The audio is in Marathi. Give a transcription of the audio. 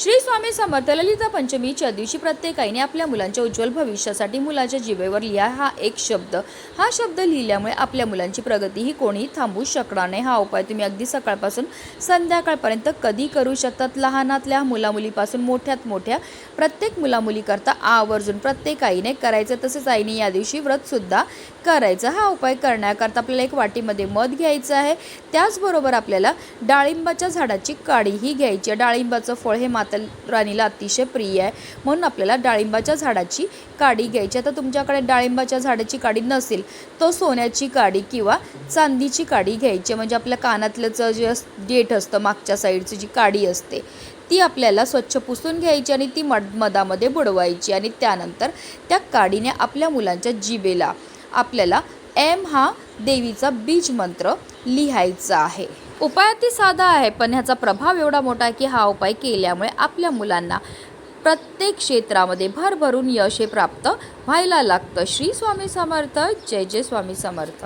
श्री स्वामी समर्थ ललिता पंचमीच्या दिवशी प्रत्येक आईने आपल्या मुलांच्या उज्ज्वल भविष्यासाठी मुलाच्या जिभेवर लिहा हा एक शब्द. हा शब्द लिहिल्यामुळे आपल्या मुलांची प्रगती ही कोणीही थांबवू शकणार नाही. हा उपाय तुम्ही अगदी सकाळपासून संध्याकाळपर्यंत कधी करू शकतात? लहानातल्या मुलामुलीपासून मोठ्यात मोठ्या प्रत्येक मुलामुलीकरता आवर्जून प्रत्येक आईने करायचं तसेच आईने या दिवशी व्रतसुद्धा करायचं. हा उपाय करण्याकरता आपल्याला एक वाटीमध्ये मध घ्यायचं आहे. त्याचबरोबर आपल्याला डाळिंबाच्या झाडाची काडीही घ्यायची आहे. डाळिंबाचं फळ हे माता राणीला अतिशय प्रिय आहे. म्हणून आपल्याला डाळिंबाच्या झाडाची काडी घ्यायची आता तुमच्याकडे डाळिंबाच्या झाडाची काडी नसेल तर सोन्याची काडी किंवा चांदीची काडी घ्यायची आहे. म्हणजे आपल्या कानातल्याचं जे अस- डेट असतं मागच्या साईडची जी काडी असते ती आपल्याला स्वच्छ पुसून घ्यायची आणि ती मध मधामध्ये बुडवायची आणि त्यानंतर त्या काडीने आपल्या मुलांच्या जिभेला आपल्याला एम हा देवीचा बीज मंत्र लिहायचा आहे. उपाय अति साधा आहे पण ह्याचा प्रभाव एवढा मोठा आहे की हा उपाय केल्यामुळे आपल्या मुलांना प्रत्येक क्षेत्रामध्ये भरभरून यश हे प्राप्त व्हायला लागतं. श्री स्वामी समर्थ जय जय स्वामी समर्थ.